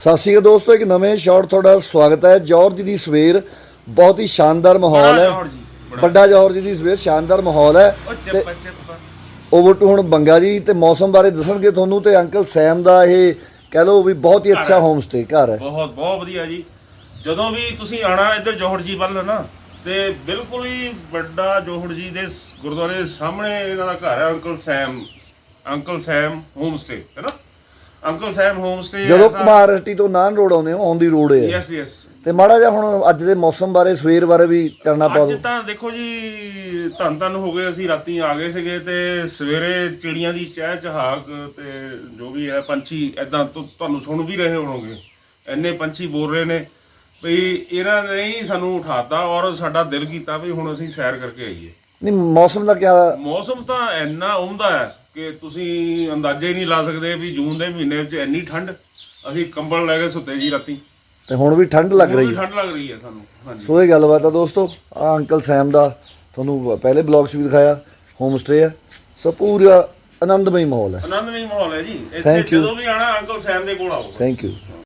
ਸਤਿ ਸ਼੍ਰੀ ਅਕਾਲ ਦੋਸਤੋ ਇੱਕ ਨਵੇਂ ਸ਼ਾਟ ਤੁਹਾਡਾ ਸਵਾਗਤ ਹੈ। ਜੌਰਜ ਦੀ ਸਵੇਰ ਬਹੁਤ ਹੀ ਸ਼ਾਨਦਾਰ ਮਾਹੌਲ ਹੈ। ਜੌਹਰ ਜੀ। ਵੱਡਾ ਜੌਰਜ ਦੀ ਸਵੇਰ ਸ਼ਾਨਦਾਰ ਮਾਹੌਲ ਹੈ। ਤੇ ਓਵਰ ਟੂ ਹੁਣ ਬੰਗਾ ਜੀ ਤੇ ਮੌਸਮ ਬਾਰੇ ਦੱਸਣਗੇ ਤੁਹਾਨੂੰ ਤੇ ਅੰਕਲ ਸੈਮ ਦਾ ਇਹ ਕਹਿ ਲਓ ਵੀ ਬਹੁਤ ਹੀ ਅੱਛਾ। ਹੋਮ ਸਟੇ ਘਰ ਹੈ। ਬਹੁਤ ਬਹੁਤ ਵਧੀਆ ਜੀ। ਜਦੋਂ ਵੀ ਤੁਸੀਂ ਆਣਾ ਇੱਧਰ ਜੋਹੜ ਜੀ ਵੱਲ ਨਾ ਤੇ ਬਿਲਕੁਲ ਹੀ ਵੱਡਾ ਜੋਹੜ ਜੀ ਦੇ ਗੁਰਦੁਆਰੇ ਦੇ ਸਾਹਮਣੇ ਇਹਨਾਂ ਦਾ ਘਰ ਹੈ uncle Sam uncle Sam home stay ਹੈ ਨਾ? ਅੰਕਲ ਸੈਮ ਹੋਮ ਸਟੇ ਜਦੋਂ ਕੁਮਾਰ ਹੱਟੀ ਤੋਂ ਨਾਨ ਰੋਡ ਆਉਂਦੇ ਹੋ ਔਨ ਦੀ ਰੋਡ ਹੈ ਯੈਸ ਯੈਸ ਤੇ ਮਾੜਾ ਜਿਹਾ ਹੁਣ ਅੱਜ ਦੇ ਮੌਸਮ ਬਾਰੇ ਸਵੇਰ ਬਾਰੇ ਵੀ ਚੜਨਾ ਪਾ ਅੱਜ ਤਾਂ ਦੇਖੋ ਜੀ ਧੰਨ ਧੰਨ ਹੋ ਗਏ ਅਸੀਂ ਰਾਤੀ ਆ ਗਏ ਸੀਗੇ ਤੇ ਸਵੇਰੇ ਚਿੜੀਆਂ ਦੀ ਚਹਿ ਚਹਾਕ ਤੇ ਜੋ ਵੀ ਹੈ ਪੰਛੀ ਐਦਾਂ ਤੁਹਾਨੂੰ ਸੁਣ ਵੀ ਰਹੇ ਹੋਣਗੇ। ਐਨੇ ਪੰਛੀ ਬੋਲ ਰਹੇ ਨੇ। ਵੀ ਇਹਨਾਂ ਨੇ ਹੀ ਸਾਨੂੰ ਉਠਾਤਾ ਔਰ ਸਾਡਾ ਦਿਲ ਕੀਤਾ ਵੀ ਹੁਣ ਅਸੀਂ ਸੈਰ ਕਰਕੇ ਆਈਏ। ਨਹੀਂ ਮੌਸਮ ਦਾ ਕਿਆ ਮੌਸਮ ਤਾਂ ਇੰਨਾ ਉਮਦਾ ਹੈ ਕਿ ਤੁਸੀਂ ਅੰਦਾਜ਼ਾ ਹੀ ਨਹੀਂ ਲਾ ਸਕਦੇ ਵੀ ਜੂਨ ਦੇ ਮਹੀਨੇ ਵਿੱਚ ਇੰਨੀ ਠੰਡ ਅਸੀਂ ਕੰਬਲ ਲੈ ਕੇ ਸੁੱਤੇ ਜੀ ਰਾਤੀ। ਤੇ ਹੁਣ ਵੀ ਠੰਡ ਲੱਗ ਰਹੀ ਹੈ। ਠੰਡ ਲੱਗ ਰਹੀ ਹੈ ਸਾਨੂੰ ਹਾਂਜੀ। ਸੋ ਇਹ ਗੱਲਬਾਤ ਆ ਦੋਸਤੋ ਆ ਅੰਕਲ ਸੈਮ ਦਾ ਤੁਹਾਨੂੰ ਪਹਿਲੇ ਬਲੌਗ 'ਚ ਵੀ ਦਿਖਾਇਆ ਹੋਮ ਸਟੇ ਹੈ ਸੋ ਪੂਰਾ ਆਨੰਦਮਈ ਮਾਹੌਲ ਹੈ। ਆਨੰਦਮਈ ਮਾਹੌਲ ਹੈ ਜੀ। ਇੱਥੇ Thank you. ਜਦੋਂ ਵੀ ਆਣਾ ਅੰਕਲ ਸੈਮ ਦੇ ਕੋਲ ਆਓ। Thank you